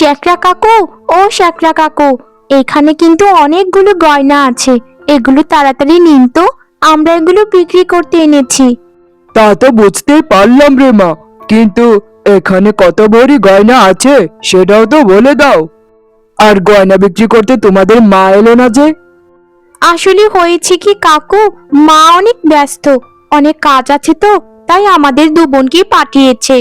শ্যাকরা কাকু ও শ্যাকরা কাকু এখানে কিন্তু অনেকগুলো গয়না আছে। এগুলো তাড়াতাড়ি নিন তো আমরা এগুলো বিক্রি করতে এনেছি। তা তো বুঝতেই পারলাম রে মা কিন্তু এখানে কত ভরি গয়না আছে সেটাও তো বলে দাও। আর গয়না বিক্রি করতে তোমাদের মা এলো না যে? আসলে হয়েছে কি কাকু মা অনেক ব্যস্ত অনেক কাজ আছে তো তাই আমাদের দু বোনকে পাঠিয়েছে।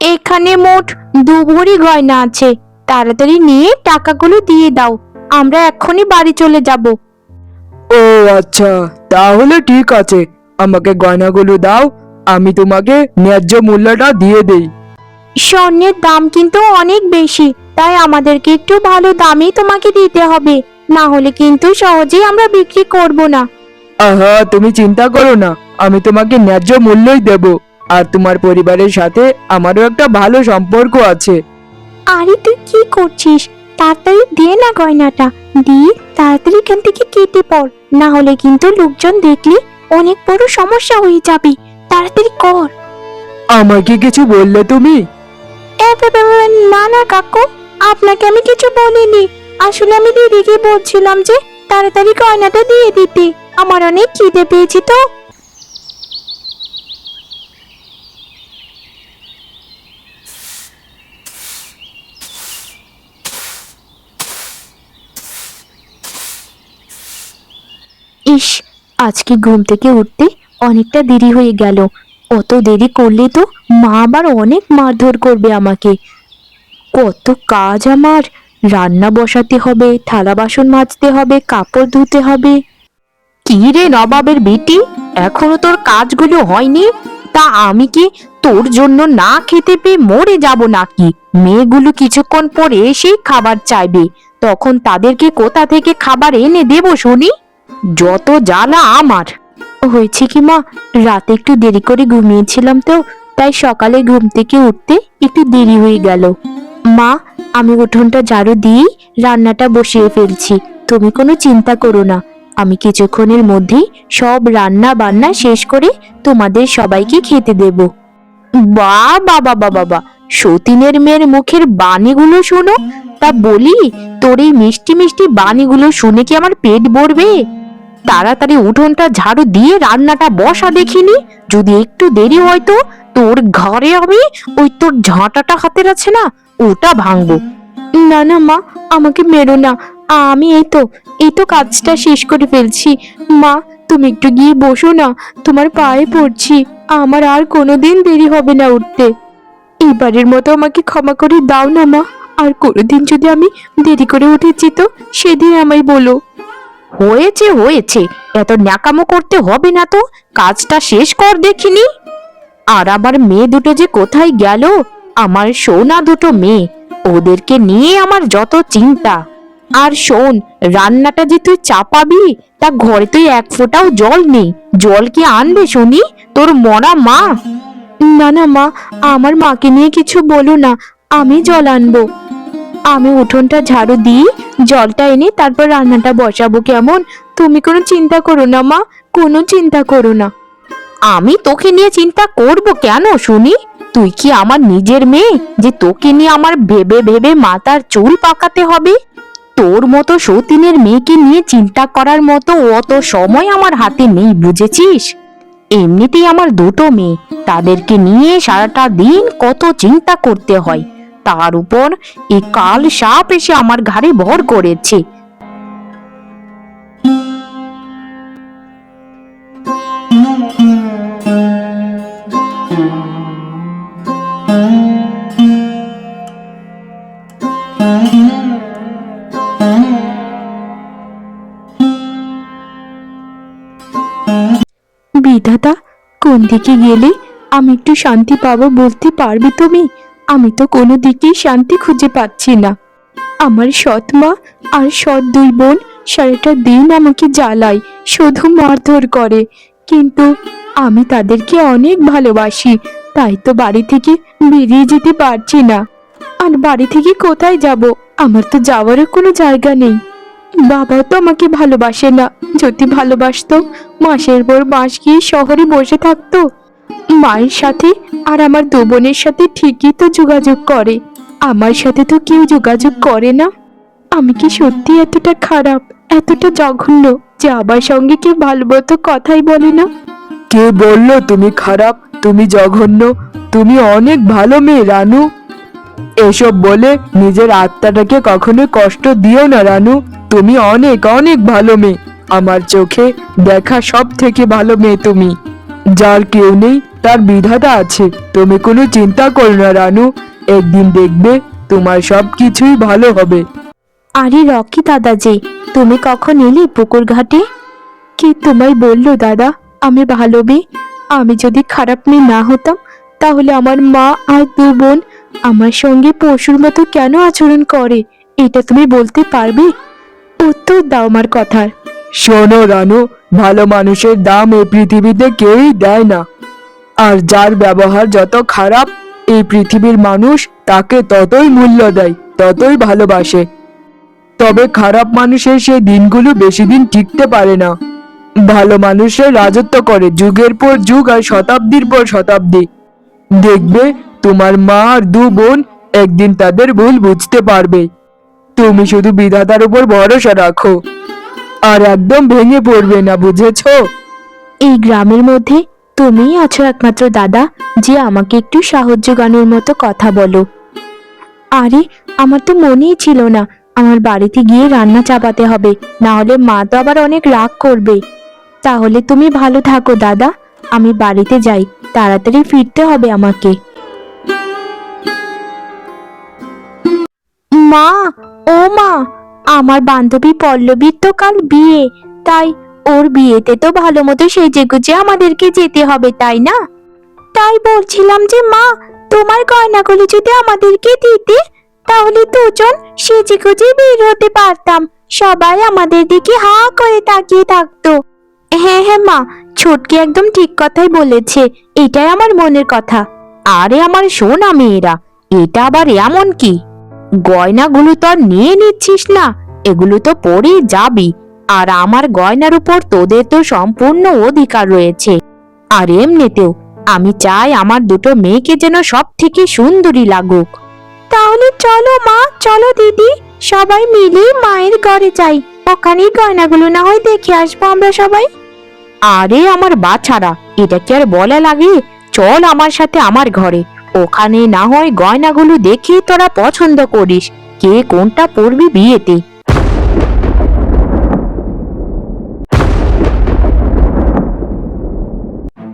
এখানে মোট দু ভরি গয়না আছে। তাড়াতাড়ি নিয়ে টাকাগুলো দিয়ে দাও আমরা এক্ষুনি বাড়ি চলে যাব। ও আচ্ছা তাহলে ঠিক আছে আমাকে গয়নাগুলো দাও আমি তোমাকে ন্যায্য মূল্যটা দিয়ে দেই। স্বর্ণের দাম কিন্তু অনেক বেশি তাই আমাদেরকে একটু ভালো দামেই তোমাকে দিতে হবে। না হলে কিন্তু সহজেই আমরা বিক্রি করব না। আহা তুমি চিন্তা করো না আমি তোমাকে ন্যায্য মূল্যই দেব। আর তোমার পরিবারের সাথে আমারও একটা ভালো সম্পর্ক আছে। আরে তুই কি করছিস? তাড়াতাড়ি দে না গয়নাটা। দিয়ে তাড়াতাড়ি এখান থেকে কেটে পড় না হলে কিন্তু লোকজন দেখলে অনেক বড় সমস্যা হয়ে যাবে। তাড়াতাড়ি কর। আমাকে কিছু বললে তুমি? না না কাকু আপনাকে আমি কিছু বলিনি। আসলে আমি দিদিকে বলছিলাম যে তাড়াতাড়ি গয়নাটা দিয়ে দিতে। আমার অনেক খিদে পেয়েছি তো। ইস আজকে ঘুম থেকে উঠতে অনেকটা দেরি হয়ে গেল। অত দেরি করলে তো মা আবার অনেক মারধর করবে আমাকে। কত কাজ আমার। রান্না বসাতে হবে, থালা বাসন মাজতে হবে, কাপড় ধুতে হবে। কি রে নবাবের বেটি, এখনও তোর কাজগুলো হয়নি? তা আমি কি তোর জন্য না খেতে পেয়ে মরে যাব নাকি? মেয়েগুলো কিছুক্ষণ পরে এসেই খাবার চাইবে। তখন তাদেরকে কোথা থেকে খাবার এনে দেব শুনি? যত জ্বালা আমার। হয়েছে কি মা? রাতে একটু দেরি করে ঘুমিয়েছিলাম তো, তাই সকালে ঘুম থেকে উঠতে একটু দেরি হয়ে গেল। মা, আমি উঠোনটা ঝাড়ু দিয়েই রান্নাটা বসিয়ে ফেলছি। তুমি কোনো চিন্তা করো না। আমি কিছুক্ষণের মধ্যেই সব রান্না বান্না শেষ করে তোমাদের সবাইকে খেতে দেব। বা বাবা বাবা বাবা সতীনের মেয়ের মুখের বাণীগুলো শোনো। তা বলি, তোর এই মিষ্টি মিষ্টি বাণীগুলো শুনে কি আমার পেট ভরবে? তাড়াতাড়ি উঠোনটা ঝাড়ু দিয়ে রান্নাটা বসা দেখিনি। যদি একটু দেরি হয় তো, তোর ঘরে আমি ওই তোর ঝাঁটাটা হাতের আছে না, ওটা ভাঙবো। না না, মা, আমাকে মেরো না। আমি এই তো এই তো কাজটা শেষ করে ফেলছি। মা, তুমি একটু গিয়ে বসো না, তোমার পায়ে পড়ছি। আমার আর কোনোদিন দেরি হবে না উঠতে। এবারের মতো আমাকে ক্ষমা করে দাও না, মা। আর কোনোদিন যদি আমি দেরি করে উঠেছি তো, সেদিন আমায় বলো। হয়েছে হয়েছে। এত ন্যাকামো করতে হবে না তো। কাজটা শেষ কর দেখিনি। আর আমার মেয়ে দুটো যে কোথায় গেল? আমার সোনা দুটো মেয়ে। ওদেরকে নিয়ে আমার যত চিন্তা। আর শোন, রান্নাটা যে তুই চাপাবি, তা ঘরে তুই এক ফোঁটাও জল নেই। জল কি আনবে শুনি? তোর মরা মা। না না মা, আমার মাকে নিয়ে কিছু বলো না। আমি জল আনব। আমি উঠোনটা ঝাড়ু দিই, জলটা এনে তারপর রান্নাটা বসাবো কেমন? তুমি কোনো চিন্তা করো না, মা, কোনো চিন্তা করো না। আমি তোকে নিয়ে চিন্তা করব কেন, শুনি? তুই কি আমার নিজের মেয়ে, যে তোকে নিয়ে আমার ভেবে ভেবে মাথার চুল পাকাতে হবে? তোর মতো সতীনের মেয়েকে নিয়ে চিন্তা করার মতো অত সময় আমার হাতে নেই, বুঝেছিস? এমনিতেই আমার দুটো মেয়ে, তাদেরকে নিয়ে সারাটা দিন কত চিন্তা করতে হয়। তার উপর এই কাল সাপ এসে আমার ঘাড়ে ভর করেছে। বিধাতা, কোন দিকে গেলে আমি একটু শান্তি পাবো বলতে পারবে তুমি? আমি তো কোনো দিকেই শান্তি খুঁজে পাচ্ছি না। আমার সৎ মা আর সৎ দুই বোন সারাটা দিন আমাকে জ্বালায়, শুধু মারধর করে। কিন্তু আমি তাদেরকে অনেক ভালোবাসি, তাই তো বাড়ি থেকে বেরিয়ে যেতে পারছি না। আর বাড়ি থেকে কোথায় যাব? আমার তো যাওয়ারও কোনো জায়গা নেই। বাবাও তো আমাকে ভালোবাসে না। যদি ভালোবাসতো, মাসের পর মাস গিয়ে শহরে বসে থাকতো। মায়ের সাথে আর আমার দু বোনের সাথে ঠিকই তো যোগাযোগ করে। আমার সাথে তো কেউ যোগাযোগ করে না। আমি কি সত্যি এতটা খারাপ, এতটা জঘন্য যে আমার সঙ্গে কেউ ভালো মতো কথাই বলে না? কে বলল তুমি খারাপ, তুমি জঘন্য, তুমি অনেক ভালো মেয়ে, রানু? এসব বলে নিজের আত্মাটাকে কখনো কষ্ট দিও না, রানু। তুমি অনেক অনেক ভালো মেয়ে। আমার চোখে দেখা সব থেকে ভালো মেয়ে তুমি। যার কেউ নেই, তার বিধাতা আছে। তুমি কোনো চিন্তা করো না, রানু। একদিন দেখবে তোমার সব কিছুই ভালো হবে। আরে রকি দাদা যে, তুমি কখন এলে পুকুর ঘাটে? কে তোমায় বলল, দাদা, আমি ভালো মেয়ে। আমি যদি খারাপ মেয়ে না হতাম, তাহলে আমার মা আর দু বোন আমার সঙ্গে পশুর মতো কেন আচরণ করে? এটা তুমি বলতে পারবে? উত্তর দাও আমার কথার। শোনো রানু, ভালো মানুষের দাম এই পৃথিবীতে কেউই দেয় না। আর যার ব্যবহার যত খারাপ, এই পৃথিবীর মানুষ তাকে ততই মূল্য দেয়, ততই ভালোবাসে। তবে খারাপ মানুষের সেই দিনগুলো বেশি দিন টিকতে পারে না। ভালো মানুষরা রাজত্ব করে যুগের পর যুগ আর শতাব্দীর পর শতাব্দী। দেখবে, তোমার মা আর দু বোন একদিন তাদের ভুল বুঝতে পারবে। তুমি শুধু বিধাতার উপর ভরসা রাখো। আর একদম ভেঙে পড়বে না বুঝেছ? এই গ্রামের মধ্যে তুমিই আছো একমাত্র দাদা যে আমাকে একটু সাহায্য গানের মতো কথা বলো। আরে আমার তো মনেই ছিল না আমার বাড়িতে গিয়ে রান্না চাপাতে হবে না হলে মা তো আবার অনেক রাগ করবে। তাহলে তুমি ভালো থাকো দাদা আমি বাড়িতে যাই তাড়াতাড়ি ফিরতে হবে আমাকে। মা ও মা আমার বান্ধবী পল্লবীর তো কাল বিয়ে। তাই ওর বিয়েতে তো ভালো মতো সেজে গুজে আমাদেরকে যেতে হবে, তাই না? তাই বলছিলাম যে, মা, তোমার গয়নাগুলো যদি আমাদেরকে দিতে, তাহলে দুজন সেজে গুজে বের হতে পারতাম। সবাই আমাদের দিকে হা করে তাকিয়ে থাকতো। হ্যাঁ হ্যাঁ মা, ছোটকে একদম ঠিক কথাই বলেছে। এটাই আমার মনের কথা। আরে আমার সোনা মেয়েরা, এটা আবার এমন কি? গয়নাগুলো তো আর নিয়ে নিচ্ছিস না। এগুলো তো পরেই যাবি। আর আমার গয়নার উপর তোদের তো সম্পূর্ণ অধিকার রয়েছে। আর এমনিতেও আমি চাই আমার দুটো মেয়েকে যেন সব থেকে সুন্দরী লাগুক। তাহলে চলো মা, চলো দিদি। সবাই মিলে মায়ের ঘরে যাই। ওখানেই গয়নাগুলো না হয় দেখে আসব আমরা সবাই। আরে আমার বাছারা, এটা কি আর বলা লাগে? চল আমার সাথে আমার ঘরে। ওখানে না হয় গয়নাগুলো দেখে তোরা পছন্দ করিস। কে কোনটা পরবি বিয়েতে?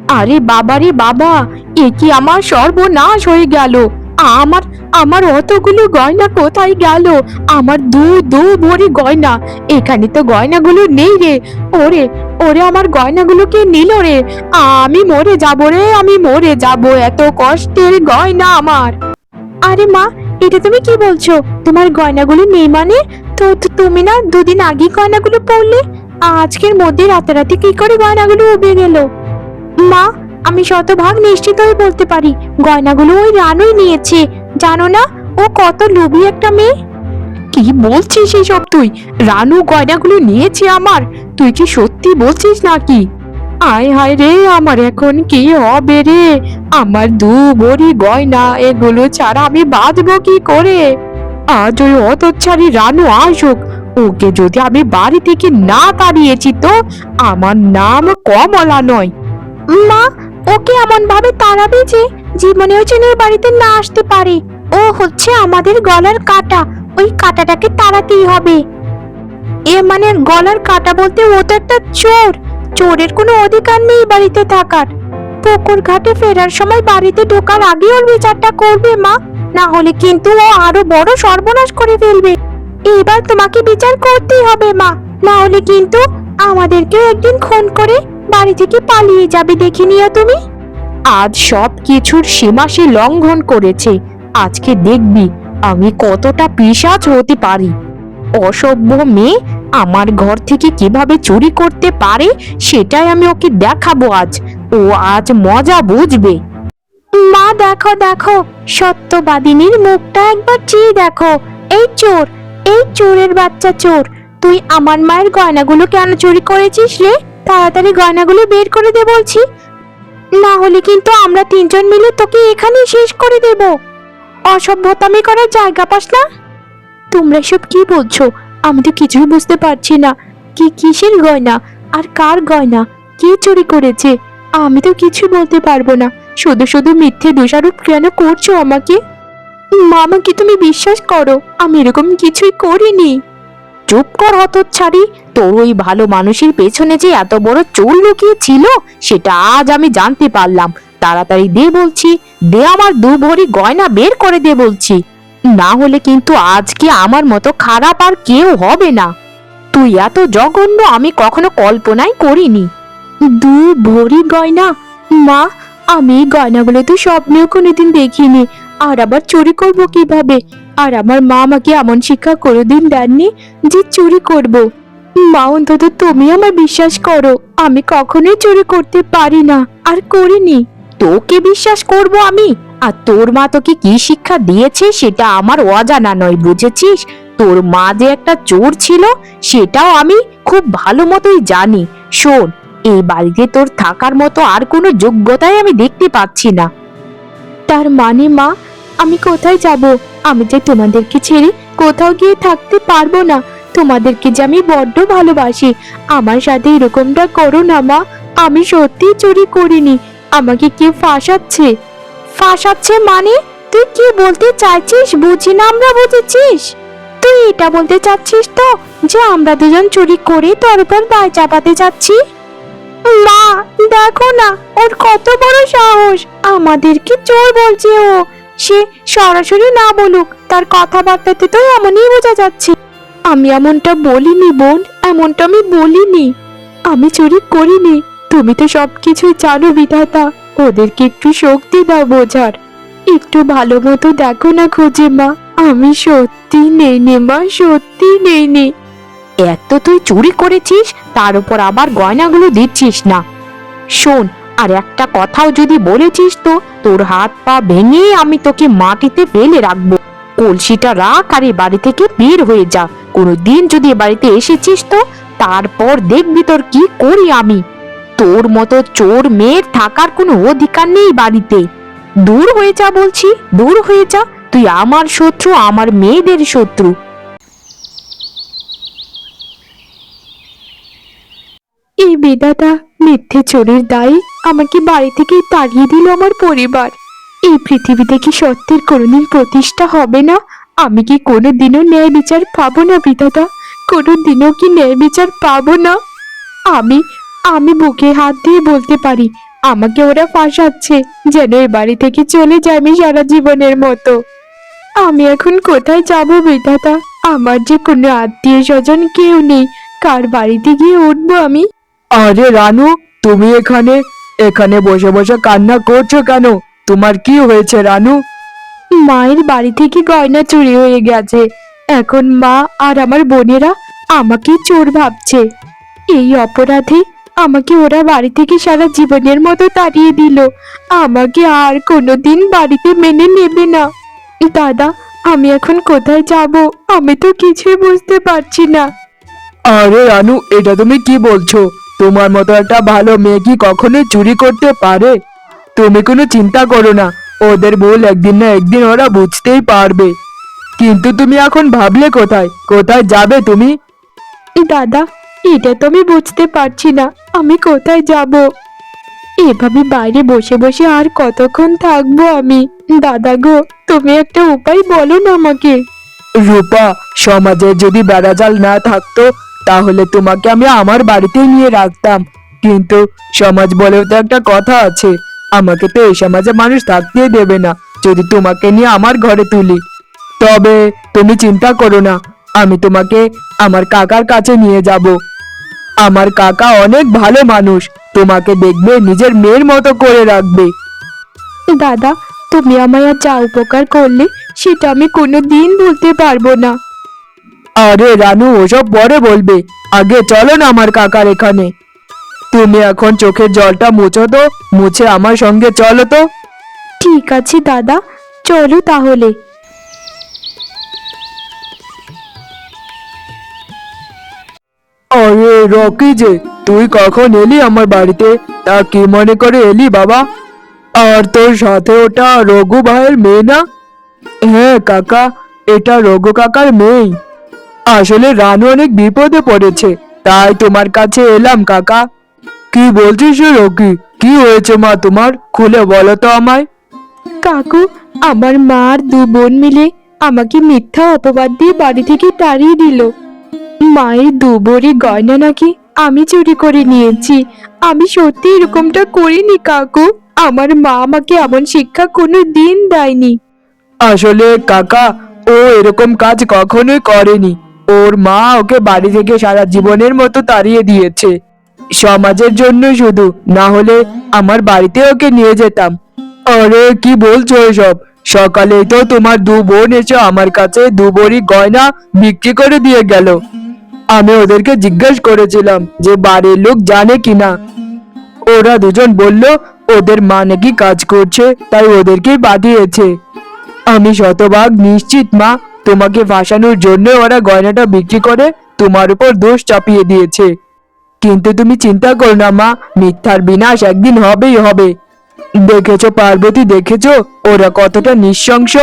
আরে বাবারে বাবা, এ কি আমার সর্বনাশ হয়ে গেল? আমার আমার অতগুলো গয়না কোথায় গেল? আমার দু দু ভরি গয়না। এখানে তো গয়নাগুলো নেই রে। ওরে ওরে আমার গয়নাগুলো কে নিল রে। আমি মরে যাব রে, আমি মরে যাব। এত কষ্টের গয়না আমার। আরে মা, এটা তুমি কি বলছো? তোমার গয়নাগুলো নেই মানে? তো তুমি না দুদিন আগে গয়নাগুলো পড়লে আজকের মধ্যে রাতারাতি কি করে গয়নাগুলো উবে গেল? মা, আমি শতভাগ নিশ্চিত হয়ে বলতে পারি, গয়নাগুলো ওই রানুই নিয়েছে। জানো না, ও কত লোভী একটা মেয়ে। কি বলছিস এসব তুই? রানু গয়নাগুলো নিয়েছে আমার। তুই কি সত্যি বলছিস নাকি? আয় হায় রে, আমার এখন কি হবে রে? আমার দু ভরি গয়না, এগুলো ছাড়া আমি বাঁচবো কি করে? আজ ওই অতচ্ছারি রানু আসুক। ওকে যদি আমি বাড়ি থেকে না তাড়িয়েছি তো, আমার নাম কমলা নয়। মা, ওকে এমন ভাবে তাড়াবে যে জীবনেও এই বাড়িতে না আসতে পারে। ও হচ্ছে আমাদের গলার কাটা। ওই কাটাটাকে তাড়াতেই হবে। এ মানে গলার কাটা বলতে ও তো একটা চোর। চোরের কোনো অধিকার নেই বাড়িতে থাকার। পুকুর ঘাটে ফেরার সময় বাড়িতে ঢোকার আগে ওর বিচারটা করবে, মা। না হলে কিন্তু ও আরও বড় সর্বনাশ করে ফেলবে। এবার তোমাকে বিচার করতেই হবে, মা। না হলে কিন্তু আমাদেরকে একদিন খুন করে বাড়ি থেকে পালিয়ে যাবে, দেখে নিও তুমি। আজ সব কিছুর সীমা সে লঙ্ঘন করেছে। আজকে দেখবি আমি কতটা পিশাচ হতে পারি? অসভ্য মেয়ে আমার ঘর থেকে কীভাবে চুরি করতে পারে সেটাই আমি ওকে দেখাবো আজ। ও আজ মজা বুঝবে। মা, দেখো দেখো, সত্যবাদিনীর মুখটা একবার চেয়ে দেখো। এই চোর, এই চোরের বাচ্চা চোর। তুই আমার মায়ের গয়নাগুলো কেন চুরি করেছিস রে? তাড়াতাড়ি গয়নাগুলো বের করে দে বলছি। না হলে কিন্তু আমরা তিনজন মিলে তোকে এখানেই শেষ করে দেব। অসভ্যতামি করার জায়গা পাস না তোমরা সব কি বলছো? আমি তো কিছুই বুঝতে পারছি না। কি কিসের গয়না? আর কার গয়না? কে চুরি করেছে? আমি তো কিছু বলতে পারব না। শুধু শুধু মিথ্যে দোষারোপ কেন করছ আমাকে? মামাকে তুমি বিশ্বাস করো? আমি এরকম কিছুই করিনি। চুপ কর হতচ্ছাড়ি। তোর ওই ভালো মানুষের পেছনে যে এত বড় চোর লুকিয়ে ছিল, সেটা আজ আমি জানতে পারলাম। তাড়াতাড়ি দে বলছি, দে আমার দু ভরি গয়না বের করে দে বলছি। না হলে কিন্তু আজকে আমার মতো খারাপ আর কেউ হবে না। তুই এত জঘন্য আমি কখনো কল্পনাই করিনি। দু ভরি গয়না? মা, আমি এই গয়নাগুলো তো স্বপ্নেও কোনোদিন দেখিনি। আর আবার চুরি করব কীভাবে? আর আমার মা আমাকে এমন শিক্ষা কোনোদিন দেননি যে চুরি করব। মা, অন্তত তুমি আমার বিশ্বাস করো, আমি কখনোই চুরি করতে পারি না, আর করিনি। তোকে বিশ্বাস করব আমি? আর তোর মা তোকে কি শিক্ষা দিয়েছে সেটা আমার অজানা নয়, বুঝেছিস? তোর মা যে একটা চোর ছিল, সেটাও আমি খুব ভালো মতোই জানি। শোন, এই বাড়িতে তোর থাকার মতো আর কোনো যোগ্যতাই আমি দেখতে পাচ্ছি না। তার মানে মা, আমি কোথায় যাব? আমি যে তোমাদেরকে ছেড়ে কোথাও গিয়ে থাকতে পারব না। তোমাদেরকে যে আমি বড্ড ভালোবাসি, আমার সাথে এরকমটা করো না, মা। আমি সত্যি চুরি করিনি। আমাকে কেউ ফাঁসাচ্ছে। ফাঁসাচ্ছে মানে? তুই কি বলতে চাইছিস? বুঝি না আমরা বুঝেছিস। তুই এটা বলতে চাচ্ছিস তো যে আমরা দুজন চুরি করে তোর উপর দায় চাপাতে যাচ্ছি? মা, দেখো না, ওর কত বড় সাহস। আমাদেরকে চোর বলছে ও। সে সরাসরি না বলুক, তার কথাবার্তাতে তো এমনই বোঝা যাচ্ছে। আমি এমনটা বলিনি বোন, এমনটা আমি বলিনি। আমি চুরি করিনি। তুমি তো সবকিছুই জানো বিধাতা, ওদেরকে একটু শক্তি দাও বোঝার। একটু ভালো মতো দেখো না খুঁজে মা, আমি সত্যি নেই নে মা, সত্যি নেই নে এক তো তুই চুরি করেছিস, তার উপর আবার গয়নাগুলো দিচ্ছিস না। শোন, আর একটা কথাও যদি বলেছিস তো, তোর হাত পা ভেঙে আমি তোকে মাটিতে ফেলে রাখব। কলসিটা রাখ আর এ বাড়ি থেকে বের হয়ে যা। কোনোদিন যদি এ বাড়িতে এসেছিস তো, তারপর দেখবি তোর কি করি আমি। তোর মতো চোর মেয়ের থাকার কোনো অধিকার নেই বাড়িতে। দূর হয়ে যা বলছি, দূর হয়ে যা। তুই আমার শত্রু, আমার মেয়েদের শত্রু। এই বেদাতা মিথ্যে চোরের দায়ে আমাকে বাড়ি থেকে তাড়িয়ে দিল আমার পরিবার। এই পৃথিবীতে কি সত্যের কোনোদিন প্রতিষ্ঠা হবে না? আমি কি কোনো দিনও ন্যায় বিচার পাবো না বিধাতা কোনো দিনও কি ন্যায় বিচার পাবো না? আমি আমি বুকে হাত দিয়ে বলতে পারি আমাকে ওরা ফাঁসাচ্ছে যেন এ বাড়ি থেকে চলে যায় আমি সারা জীবনের মতো। আমি এখন কোথায় যাব বিধাতা? আমার যে কোনো আত্মীয় স্বজন কেউ নেই কার বাড়িতে গিয়ে উঠবো আমি? আরে রানু তুমি এখানে? এখানে বসে বসে কান্না করছ কেন? তোমার কি হয়েছে রানু? মায়ের বাড়ি থেকে গয়না চুরি হয়ে গেছে। এখন মা আর আমার বোনেরা আমাকে চোর ভাবছে। এই অপরাধে আমাকে ওরা বাড়ি থেকে সারা জীবনের মতো তাড়িয়ে দিল। আমাকে আর কোনোদিন বাড়িতে মেনে নেবে না। দাদা আমি এখন কোথায় যাব? আমি তো কিছুই বুঝতে পারছি না। আরে রানু এটা তুমি কি বলছো? তোমার মতো একটা ভালো মেয়ে কি কখনো চুরি করতে পারে? তুমি কোনো চিন্তা করো না ওদের ভুল একদিন না একদিন ওরা বুঝতেই পারবে। কিন্তু তুমি এখন ভাবলে কোথায়? কোথায় যাবে তুমি? দাদা এটা তো আমি বুঝতে পারছি না। আমি কোথায় যাব? এভাবে বাইরে বসে বসে আর কতক্ষণ থাকব আমি? দাদা গো, তুমি একটা উপায় বলো না আমাকে। রূপা, সমাজে যদি বেড়াজাল না থাকতো, তাহলে তোমাকে আমি আমার বাড়িতে নিয়ে রাখতাম। কিন্তু সমাজ বলেও তো একটা কথা আছে, আমাকে তো এই সমাজে মানুষ থাকতেই দেবে না, যদি তোমাকে নিয়ে আমার ঘরে তুলি। তবে তুমি চিন্তা করো না, আমি তোমাকে আমার কাকার কাছে নিয়ে যাব। আমার কাকা অনেক ভালো মানুষ। তোমাকে দেখবে নিজের মেয়ের মতো করে রাখবে। দাদা তুমি আমায় আর যা উপকার করলে সেটা আমি কোনো দিন ভুলতে পারব না। আরে রানু ওসব পরে বলবে। আগে চলো না আমার কাকার এখানে। তুমি এখন চোখের জলটা মুছো তো মুছে আমার সঙ্গে চলো তো। ঠিক আছে দাদা চলো তাহলে। আরে রকি যে, তুই কখন এলি আমার বাড়িতে? তা কি মনে করে এলি বাবা? আর তোর সাথে ওটা রঘু ভাইয়ের মেয়ে না? হ্যাঁ কাকা, এটা রঘু কাকার মেয়ে। আসলে রানু অনেক বিপদে পড়েছে, তাই তোমার কাছে এলাম, কাকা। কি বলছিস রকি? কি হয়েছে মা তোমার? খুলে বলো তো আমায়। কাকু, আমার মা আর দু বোন মিলে আমাকে মিথ্যা অপবাদ দিয়ে বাড়ি থেকে তাড়িয়ে দিল। মায়ের দু ভরি গয়না নাকি আমি চুরি করে নিয়েছি। আমি সত্যি এরকমটা করিনি কাকু। আমার মা আমাকে এমন শিক্ষা কোনো দিন দেয়নি। আসলে কাকা, ও এরকম কাজ কখনোই করেনি। ওর মা ওকে বাড়ি থেকে সারা জীবনের মতো তাড়িয়ে দিয়েছে। সমাজের জন্য শুধু, না হলে আমার বাড়িতে ওকে নিয়ে যেতাম। আরে, কি বলছো এসব? সকালেই তো তোমার দু বোন এসে আমার কাছে দুবরি গয়না বিক্রি করে দিয়ে গেল। আমি ওদেরকে জিজ্ঞেস করেছিলাম যে বাড়ির লোক জানে কিনা। ওরা দুজন বলল, ওদের মা নাকি কাজ করছে, তাই ওদেরকেই পাঠিয়েছে। আমি শতভাগ নিশ্চিত, মা। তোমাকে ফাঁসানোর জন্য ওরা গয়নাটা বিক্রি করে তোমার উপর দোষ চাপিয়ে দিয়েছে। কিন্তু তুমি চিন্তা করো না, মা। মিথ্যার বিনাশ একদিন হবেই হবে। দেখেছ, পার্বতী, দেখেছ? ওরা কতটা নিঃশংস।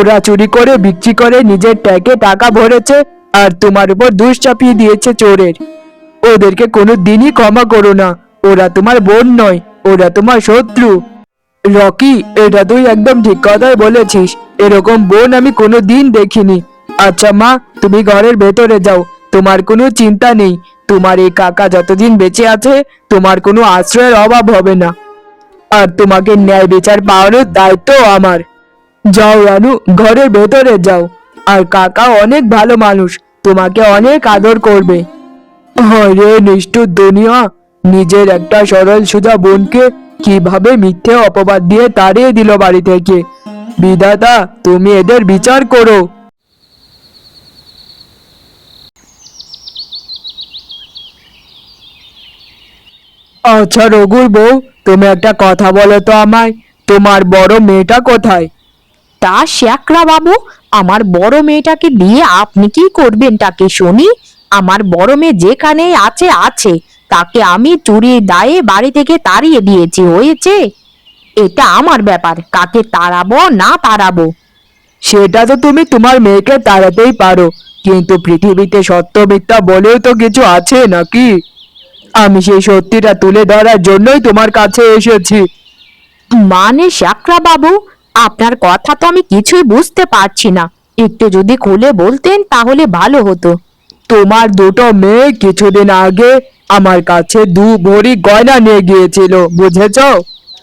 ওরা চুরি করে, বিক্রি করে, নিজের ট্যাকে টাকা ভরেছে। আর তোমার উপর দুষ চাপিয়ে দিয়েছে চোরের। ওদেরকে কোনো দিনই ক্ষমা করো না। ওরা তোমার বোন নয়, ওরা তোমার শত্রু। রকি, এটা তুই একদম ঠিক কথাই বলেছিস। এরকম বোন আমি কোনো দিন দেখিনি। আচ্ছা মা, তুমি ঘরের ভেতরে যাও। তোমার কোনো চিন্তা নেই। তোমার এই কাকা যতদিন বেঁচে আছে, তোমার কোনো আশ্রয়ের অভাব হবে না। আর তোমাকে ন্যায় বিচার পাওয়ানোর দায়িত্ব আমার। যাও রানু, ঘরের ভেতরে যাও। আর কাকা অনেক ভালো মানুষ, তোমাকে অনেক আদর করবে। হয় রে নিষ্ঠুর দুনিয়া, নিজের একটা সরল সোজা বোনকে কীভাবে মিথ্যে অপবাদ দিয়ে তাড়িয়ে দিল বাড়ি থেকে? বিধাতা, তুমি এদের বিচার করো। আচ্ছা রঘুর বউ, তুমি একটা কথা বলো তো আমায়, তোমার বড় মেয়েটা কোথায়? তা শ্যাকরা বাবু আমার বড় মেয়েটাকে দিয়ে আপনি কি করবেন তাকে শুনি? আমার বড় মেয়ে যেখানে আছে আছে। তাকে আমি চুরির দায়ে বাড়ি থেকে তাড়িয়ে দিয়েছি হয়েছে? এটা আমার ব্যাপার কাকে তাড়াবো না তাড়াবো? সেটা তো তুমি তোমার মেয়েকে তাড়াতেই পারো কিন্তু পৃথিবীতে সত্য মিথ্যা বলেও তো কিছু আছে নাকি? আমি সেই সত্যিটা তুলে ধরার জন্যই তোমার কাছে এসেছি। মানে শ্যাকরা বাবু আপনার কথা তো আমি কিছুই বুঝতে পারছি না। একটু যদি খুলে বলতেন তাহলে ভালো হতো। তোমার দুটো মেয়ে কিছুদিন আগে আমার কাছে দু ভরি গয়না নিয়ে গিয়েছিল, বুঝেছ?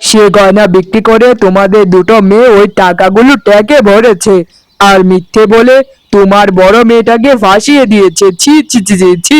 সে গয়না বিক্রি করে তোমাদের দুটো মেয়ে ওই টাকাগুলো ট্যাকে ভরেছে। আর মিথ্যে বলে তোমার বড় মেয়েটাকে ফাঁসিয়ে দিয়েছে। ছি ছি ছি ছি ছি।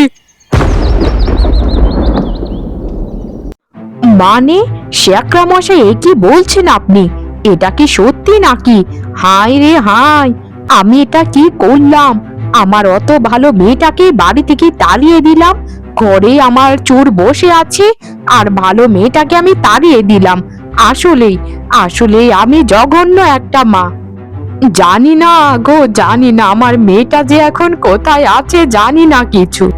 মানে শ্যাকরা মশাই এ কি বলছেন আপনি? এটা কি সত্যি নাকি? হাই রে হাই আমি এটা কি করলাম? আমার অত ভালো মেয়েটাকে বাড়ি থেকে তাড়িয়ে দিলাম, ঘরে আমার চোর বসে আছে, আর ভালো মেয়েটাকে আমি তাড়িয়ে দিলাম। আসলেই আসলে আমি জঘন্য একটা মা। জানি না গো, জানি না আমার মেয়েটা যে এখন কোথায় আছে, জানি না কিছু।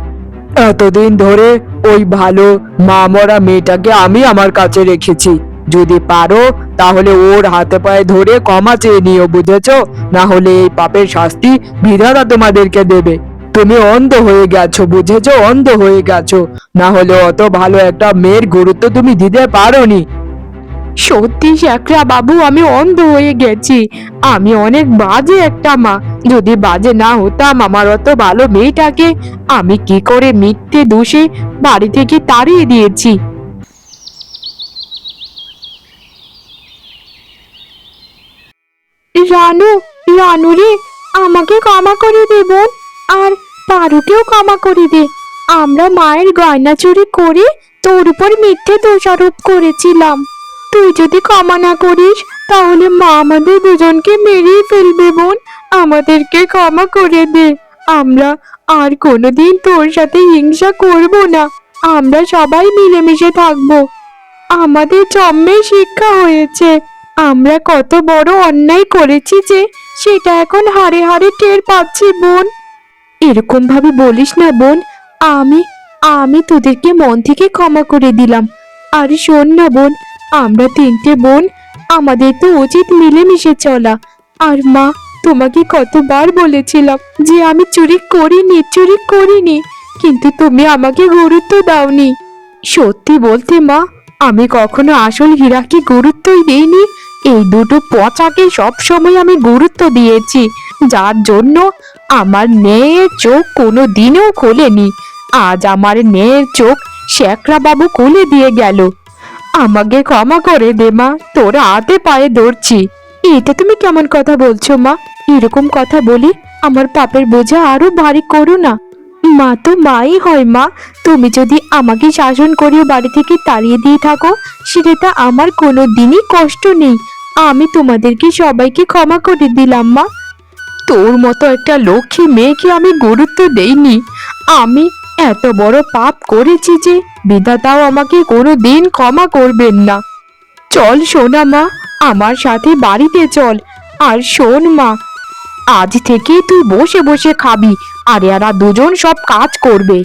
এতদিন ধরে ওই ভালো মা মরা মেয়েটাকে আমি আমার কাছে রেখেছি। যদি পারো, তাহলে ওর হাতে পায়ে ধরে ক্ষমা চেয়ে নিও, বুঝেছ? না হলে এই পাপের শাস্তি বিধাতা তোমাদেরকে দেবে। তুমি অন্ধ হয়ে গেছো, বুঝেছ? অন্ধ হয়ে গেছো। না হলে অত ভালো একটা মেয়ের গুরুত্ব তুমি দিতে পারোনি। সত্যি শ্যাকরা বাবু, আমি অন্ধ হয়ে গেছি। আমি অনেক বাজে একটা মা। যদি বাজে না হতাম আমার অত ভালো মেয়েটাকে, আমি কি করে মিথ্যে দোষে বাড়ি থেকে তাড়িয়ে দিয়েছি? রানু রানু রে, আমাকে ক্ষমা করে দে বোন। আর পারুকেও ক্ষমা করে দে। আমরা মায়ের গয়না চুরি করে তোর উপর মিথ্যে দোষারোপ করেছিলাম। তুই যদি ক্ষমা না করিস, তাহলে মা আমাদের দুজনকে মেরেই ফেলবে বোন। আমাদেরকে ক্ষমা করে দে। আমরা আর কোনোদিন তোর সাথে হিংসা করব না। আমরা সবাই মিলেমিশে থাকব। আমাদের জন্মে শিক্ষা হয়েছে। আমরা কত বড় অন্যায় করেছি যে সেটা এখন হারে হারে টের পাচ্ছি, বোন। এরকম ভাবে বলিস না, বোন, আমি আমি তোদেরকে মন থেকে ক্ষমা করে দিলাম। আর শোন না, বোন, আমরা তিনটে বোন, আমাদের তো উচিত মিলেমিশে চলা। আর মা, তোমাকে কতবার বলেছিলাম যে আমি চুরি করিনি চুরি করিনি, কিন্তু তুমি আমাকে গুরুত্ব দাওনি। সত্যি বলতে মা আমি কখনো আসল হীরাকে গুরুত্বই দেইনি। এই দুটো পচাকে সবসময় আমি গুরুত্ব দিয়েছি। যার জন্য আমার মেয়ের চোখ কোনো দিনও খোলেনি। আজ আমার মেয়ের চোখ শেখরা বাবু খুলে দিয়ে গেল। আমাকে ক্ষমা করে দে মা, তোর হাতে পায়ে ধরছি। এটা তুমি কেমন কথা বলছো মা? এরকম কথা বলি আমার পাপের বোঝা আরও ভারী করো না। মা তো মাই হয়, মা। তুমি যদি আমাকে শাসন করিয়ে বাড়ি থেকে তাড়িয়ে দিয়ে থাকো সেটা আমার কোনো দিনই কষ্ট নেই। আমি তোমাদেরকে সবাইকে ক্ষমা করে দিলাম, মা। তোর মতো একটা লক্ষ্মী মেয়েকে আমি গুরুত্ব দেইনি। আমি এত বড় পাপ করেছি যে বিধাতাও আমাকে কোনো দিন ক্ষমা করবেন না। চল, সোনা মা, আমার সাথে বাড়িতে চল। আর শোন মা আজ থেকে তুই বসে বসে খাবি। আর এরা দুজন সব কাজ করবে।